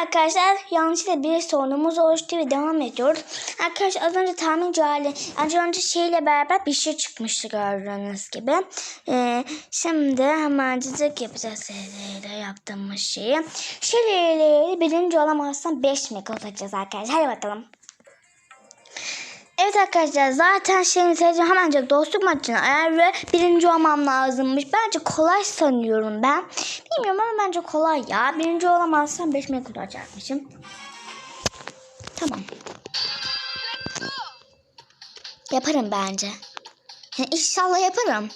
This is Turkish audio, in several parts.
arkadaşlar yanlışlıkla bir sorunumuz oluştu ve devam ediyoruz. Arkadaşlar az önce tahmin hali az önce şeyle beraber bir şey çıkmıştı gördüğünüz gibi. Ee, şimdi hemencik yapacağız seriyle yaptığımız şeyi. Seriyle birinci olamazsam 5 mega atacağız arkadaşlar. Hadi bakalım. Evet arkadaşlar zaten şeyin sadece hemencik dostluk maçını ayar ve birinci olmam lazımmış. Bence kolay sanıyorum ben. Bilmiyorum ama bence kolay ya. Birinci olamazsam 5 mega kuracakmışım. Tamam. Yaparım bence. Ya İnşallah yaparım.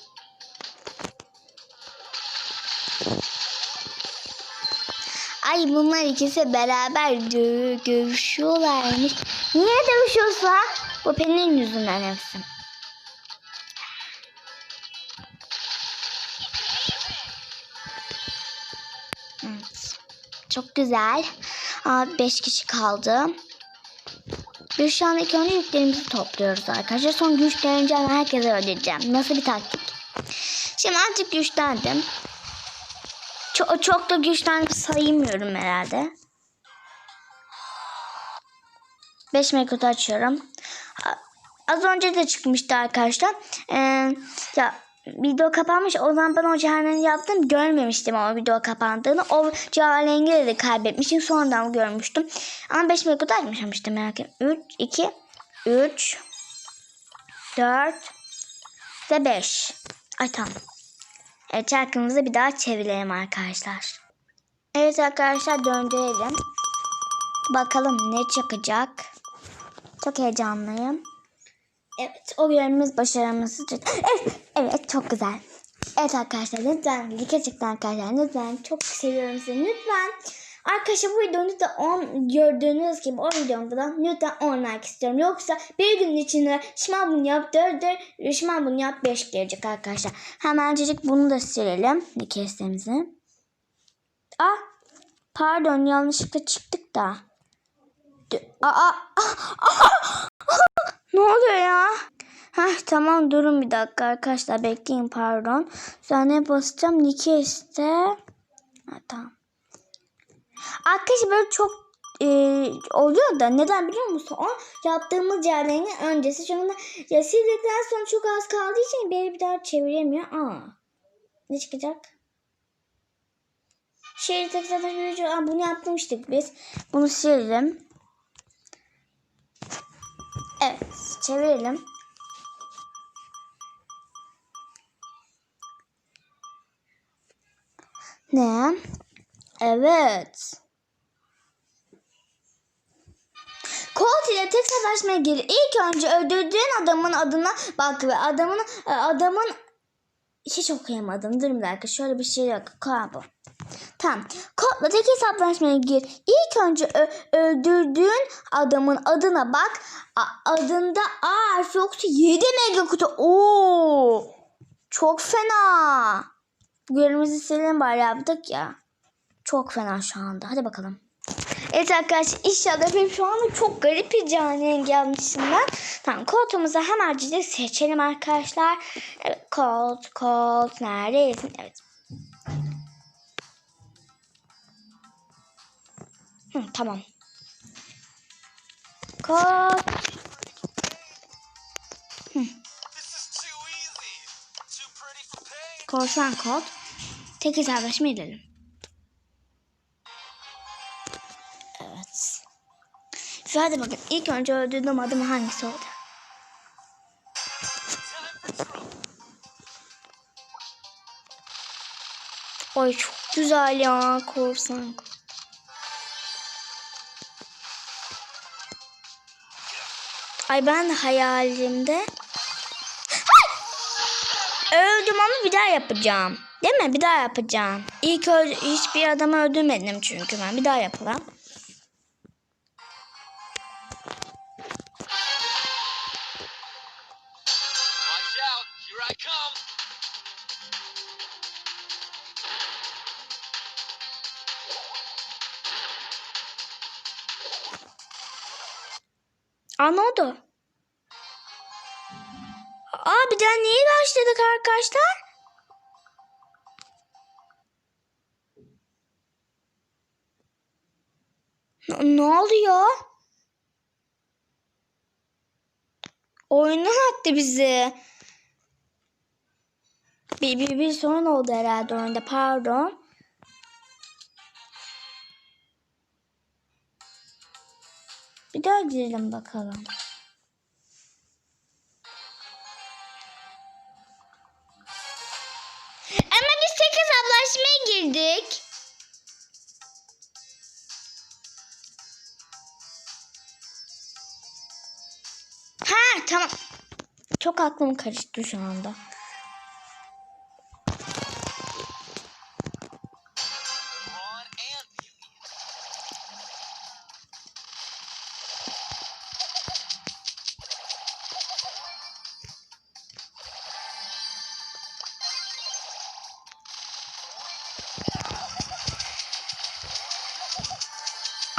Ay bunlar ikisi beraber dö- dövüşüyorlarmış. Niye dövüşüyorsa? Bu Pelin'in yüzünden hepsi. Çok güzel. Abi 5 kişi kaldı. Biz şu an ilk önce yüklerimizi topluyoruz arkadaşlar. Son güçlenince herkese ödeyeceğim. Nasıl bir taktik? Şimdi artık güçlendim. Çok, çok da güçlendim saymıyorum herhalde. 5 mekutu açıyorum. Az önce de çıkmıştı arkadaşlar. Ee, ya video kapanmış. O zaman ben o cehenemi yaptım. Görmemiştim ama video kapandığını. O cehenemi de kaybetmişim. Sonradan görmüştüm. Ama 5 mekutu açmışım işte merak etme. 3, 2, 3, 4 ve 5. Ay tamam. Evet çarkımızı bir daha çevirelim arkadaşlar. Evet arkadaşlar döndürelim. Bakalım ne çıkacak. Çok heyecanlıyım. Evet o görevimiz başarımızı Evet, evet çok güzel. Evet arkadaşlar lütfen gerçekten arkadaşlar lütfen çok seviyorum sizi lütfen. Arkadaşlar bu videonun lütfen 10 gördüğünüz gibi o videomda da lütfen 10 like istiyorum. Yoksa bir gün içinde şımal bunu yap 4 4 şımal bunu yap 5 gelecek arkadaşlar. Hemencecik bunu da silelim. Likestemizi. Ah pardon yanlışlıkla çıktık da. Aa, aa, aa, ne oluyor ya? Heh, tamam durun bir dakika arkadaşlar bekleyin pardon. Üzerine basacağım Nike iste. Ha, tamam. Arkadaşlar böyle çok e, oluyor da neden biliyor musun? O yaptığımız yerlerin öncesi. Çünkü ya sildikten sonra çok az kaldığı için beni bir daha çeviremiyor. Aa. Ne çıkacak? Tekrar Aa, bunu yapmıştık biz. Bunu silelim. Evet, çevirelim. Ne? Evet. Colt ile tek savaşmaya gelir. İlk önce öldürdüğün adamın adına bak ve adamın adamın hiç okuyamadım. Durun bir dakika. Şöyle bir şey yok. Kaba. Tamam. Kodla tek hesaplaşmaya gir. İlk önce öldürdüğün adamın adına bak. A- adında A harfi yoksa 7 mega kutu. Oo! Çok fena. Görümüzü silelim bari yaptık ya. Çok fena şu anda. Hadi bakalım. Evet arkadaşlar inşallah benim şu anda çok garip bir canlı var. Tamam koltuğumuzu hemencik seçelim arkadaşlar. Evet kolt kolt neredesin? Evet. Hı, tamam. Pain. Korsan kod. Tek hesaplaşma edelim. Evet. Şu hadi bakın. İlk önce öldürdüğüm adım hangisi oldu? Ay çok güzel ya korsan kod. Ay ben de hayalimde Öldüm ama bir daha yapacağım. Değil mi? Bir daha yapacağım. İlk öl hiçbir adamı öldürmedim çünkü ben. Bir daha yapalım. Oldu? Aa bir daha niye başladık arkadaşlar? Ne oluyor? Oyundan attı bizi. Bir, bir, bir sorun oldu herhalde oyunda. Pardon. Bir daha girelim bakalım. Ama biz tek hesaplaşmaya girdik. Ha tamam. Çok aklım karıştı şu anda.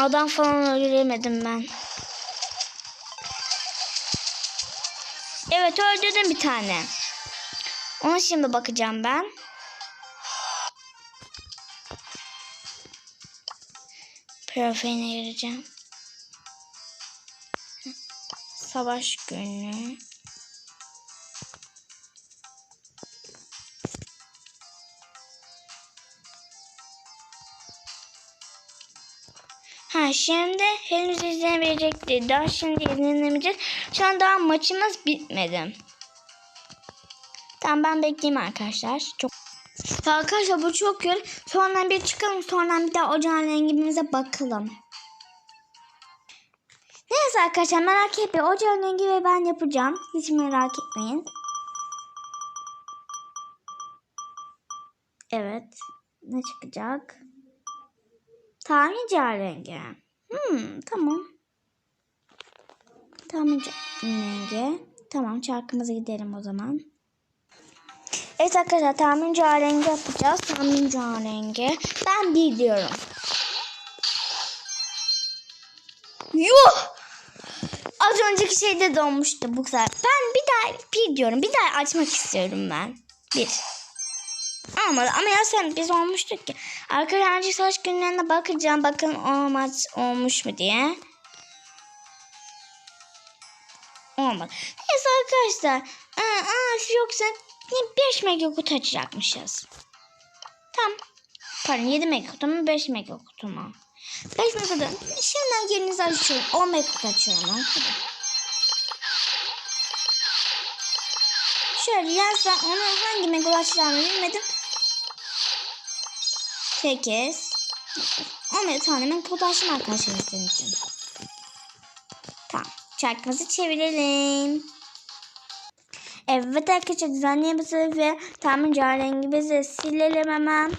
Adam falan öldüremedim ben. Evet öldürdüm bir tane. Ona şimdi bakacağım ben. Profeline gireceğim. Savaş günü. Şimdi henüz izlenebilecek değil. Daha şimdi izlenemeyecek. Şu an daha maçımız bitmedi. Tamam ben bekleyeyim arkadaşlar. Çok Arkadaşlar bu çok yol. Sonra bir çıkalım. Sonra bir daha ocağın rengimize bakalım. Neyse arkadaşlar merak etmeyin. Ocağın rengi ve ben yapacağım. Hiç merak etmeyin. Evet. Ne çıkacak? Tamirci rengi. Hmm, tamam. Tamirci rengi. Tamam çarkımıza gidelim o zaman. Evet arkadaşlar tamirci rengi yapacağız. Tamirci rengi. Ben bir diyorum. Yuh! Az önceki şeyde donmuştu bu sefer. Ben bir daha bir diyorum. Bir daha açmak istiyorum ben. Bir. Olmadı ama ya sen biz olmuştuk ki. Arkadaşlar saç günlerine bakacağım. Bakın o maç olmuş mu diye. Olmadı. Neyse arkadaşlar. Aa, aa, yoksa 5 mega kutu açacakmışız. Tamam. Pardon 7 mega kutu mu 5 mega kutu mu? 5 mega kutu. Şimdiden yerinizi açıyorum. 10 mega kutu açıyorum. Şöyle yazsa onu hangi mega açacağımı bilmedim. 8 10 tane ben kod açtım arkadaşlar sizin için. Tamam. Çarkımızı çevirelim. Evet arkadaşlar düzenleyebiliriz ve tam rengimizi silelim hemen.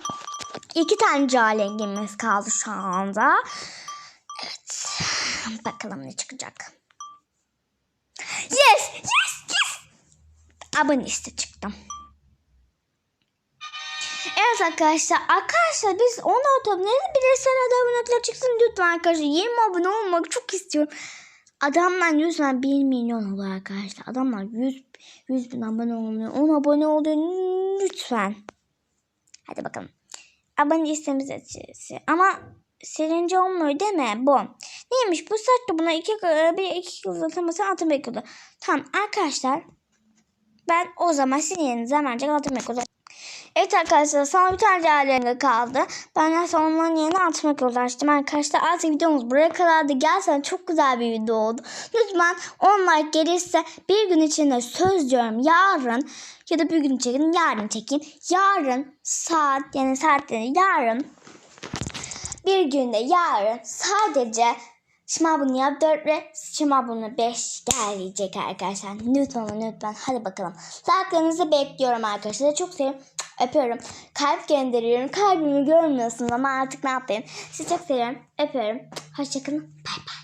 İki tane rengimiz kaldı şu anda. Evet. Bakalım ne çıkacak. Yes! Yes! Yes! Abone iste çıktım. Evet arkadaşlar. Arkadaşlar biz 16 aboneli bireysel abonelikler çıksın lütfen arkadaşlar. 20 abone olmak çok istiyorum. Adamlar lütfen 1 milyon olur arkadaşlar. Adamlar 100, 100 bin abone oluyor. 10 abone oluyor lütfen. Hadi bakalım. Abone listemiz açısı. Ama seninci olmuyor değil mi? Bu. Neymiş bu saatte buna iki, bir iki yıl uzatılması altın bekliyordu. Tamam arkadaşlar. Ben o zaman sizin yerinize hemencik altın bekliyordu. Evet arkadaşlar son bir tane rengi kaldı. Ben de sonra onların yerine atmak uğraştım arkadaşlar. Artık videomuz buraya kadardı. Gerçekten çok güzel bir video oldu. Lütfen 10 like gelirse bir gün içinde söz diyorum yarın ya da bir gün çekin yarın çekin. Yarın saat yani saatleri yarın bir günde yarın sadece Şıma bunu yap 4 ve şıma bunu 5 gelecek arkadaşlar. Lütfen lütfen hadi bakalım. Like'larınızı bekliyorum arkadaşlar. Çok seviyorum. Öpüyorum. Kalp gönderiyorum. Kalbimi görmüyorsunuz ama artık ne yapayım. Sizi çok seviyorum. Öpüyorum. Hoşçakalın. Bay bay.